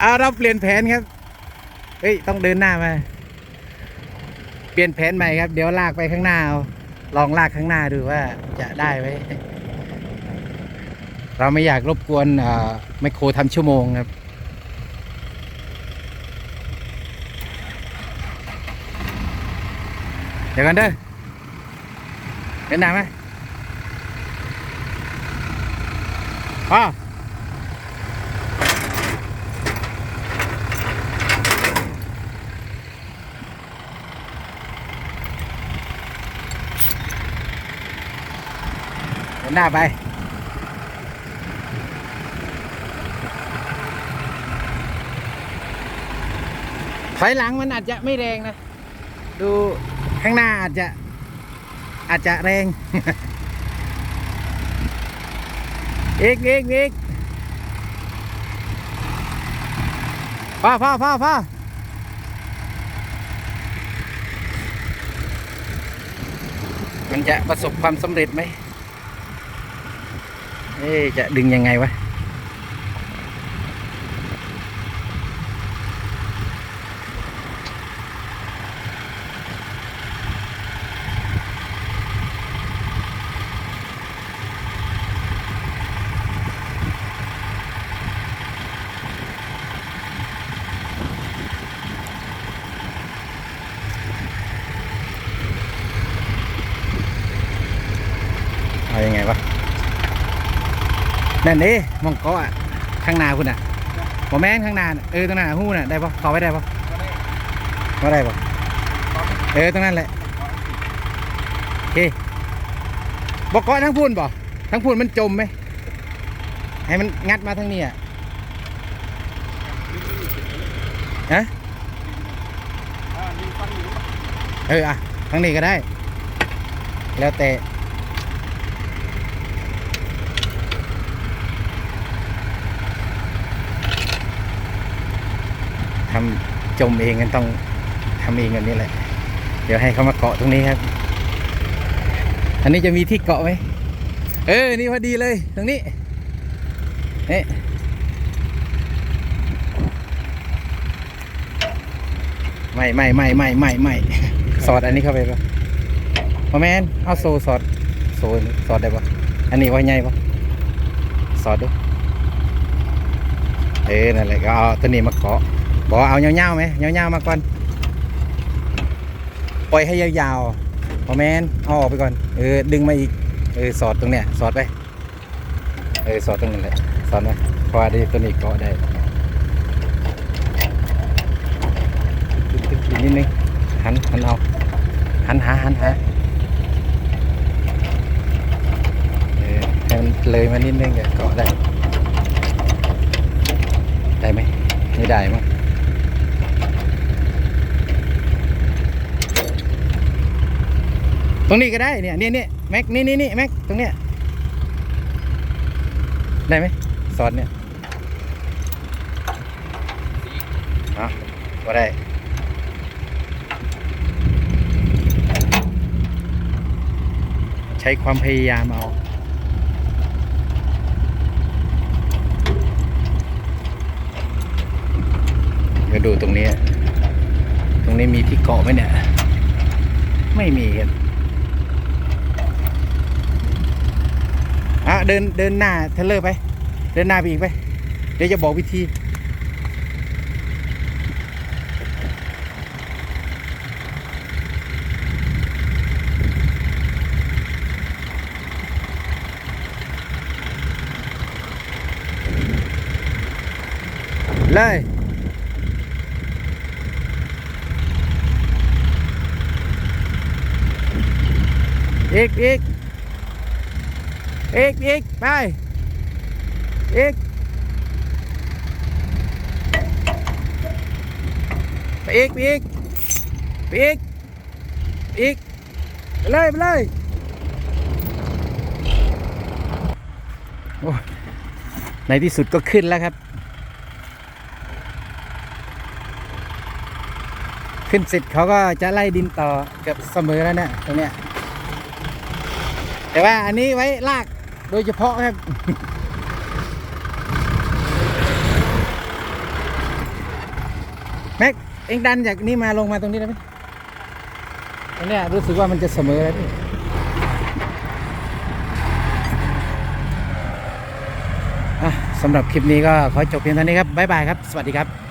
เอาเราเปลี่ยนแผนครับ เฮ้ย ต้องเดินหน้ามา เปลี่ยนแผนใหม่ครับ เดี๋ยวลากไปข้างหน้าเอาลองลากข้างหน้าดูว่าจะได้ไหมเราไม่อยากรบกวนเอ่อไมโครทำชั่วโมงครับ เดี๋ยวกันเด้อเดินหน้าไหมพ่อ นหน้าไปถอยหลังมันอาจจะไม่แรงนะ ดูข้างหน้าอาจจะ อาจจะแรง อีกอีกอีกพ่อพ่อพ่อพ่อมันจะประสบความสำเร็จไหม เอ๊ะจะดึงยัง นั่นนี่มองเกาะอะข้างหน้าคุณอะบอแม่นข้างหน้าน่ะเออตรงนั้นอะหู้น่ะได้ปะขอไว้ได้ปะไม่ได้ปะเออตรงนั้นแหละโอเคบอกเกาะทั้งพูนบ่ทั้งพูนมันจมไหมให้มันงัดมาทางนี้อะฮะเอออะทางนี้ก็ได้ แล้วแต่ ทำจมเองกันต้องทำเองกันนี่แหละ เดี๋ยวให้เขามาเกาะตรงนี้ครับ อันนี้จะมีที่เกาะไหมเออ นี่พอดีเลย ตรงนี้นี่ไม่ไม่ไม่ไม่ไม่ไม่สอดอันนี้เข้าไปปะพอแมนเอาโซสอดโซสอดได้ปะอันนี้ว่าไงปะสอดดูเออนั่นแหละก็เอาตัวนี้มาเกาะ บอกเอาเงาๆไหมเงาๆมาก่อน ปล่อยให้ยาวๆพอแมนเอาออกไปก่อน เออ ดึงมาอีก เออ สอดตรงเนี้ย สอดไป เออ สอดตรงนั้แหละ สอดมาเพราะว่าได้ตัวนี้เกาะได้อีกนิดนึง หัน หันเอา หันหา หันหาเออให้มันเลยมานิดนึงเดี๋ยวเกาะได้ ได้ไหมไม่ได้มั้ง ตรงนี้ก็ได้เนี่ยเนี่ยเนี่ยแม็กนี่นี่นี่แม็กตรงเนี้ยได้ไหมสอดเนี่ยเอะก็ได้ใช้ความพยายามเอาเดี๋ยวดูตรงนี้ ตรงนี้มีที่เกาะไหมเนี่ย ไม่มีครับ อะเดินเดินหน้าเทเลอร์ไป เดินหน้าไปอีกไป เดี๋ยวจะบอกวิธีเลยอีกอีก อีกอีกไป อีก ไปอีกไปอีกไปอีกอีกไปเลยไปเลยโอ้ในที่สุดก็ขึ้นแล้วครับ ขึ้นเสร็จเขาก็จะไล่ดินต่อเกือบเสมอแล้วเนี่ยตรงเนี้ยแต่ว่าอันนี้ไว้ลาก โดยเฉพาะครับแม็กเอ็งดันจากนี่มาลงมาตรงนี้ได้ไหมตรงเนี้ยรู้สึกว่ามันจะเสมอแล้วพี่อะสำหรับคลิปนี้ก็ขอจบเพียงเท่านี้ครับ บ๊ายบายครับ สวัสดีครับ